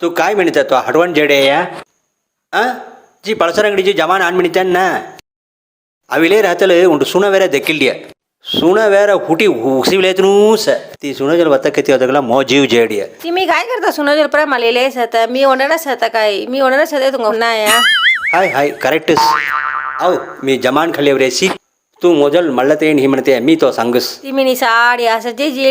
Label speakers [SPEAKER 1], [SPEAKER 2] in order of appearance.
[SPEAKER 1] तू काय म्हणत तो हडवण जेडे या ಆ ಜಿ ಪಳಸರ ಅಂಗಡಿ ಜಿ ಜಮಾನ ಆನ್ ಮಿಣಿತನ್ನ ಅವಿಲೇ ರಾತಲೆ ಉಂಟು ಸುಣ ಬೇರೆ ದೆಕ್ಕಿಲ್ಡಿಯ ಸುಣ ಬೇರೆ ಹುಟಿ ಉಸಿವಿಲೇತನೂ ಸ ती सुण जल बत्तकती होतगला मो जीव जेडिय
[SPEAKER 2] तुम्ही काय करता सुनोजल पर मलेले सत मी ओनरच होता काय मी ओनरच होते तुम या
[SPEAKER 1] हाय हाय करेक्टस अहो मी जमान खाली रेसी तू मोजल मळते ही म्हणते मी तो सांगस
[SPEAKER 2] तुम्ही नि साडी असं जे जे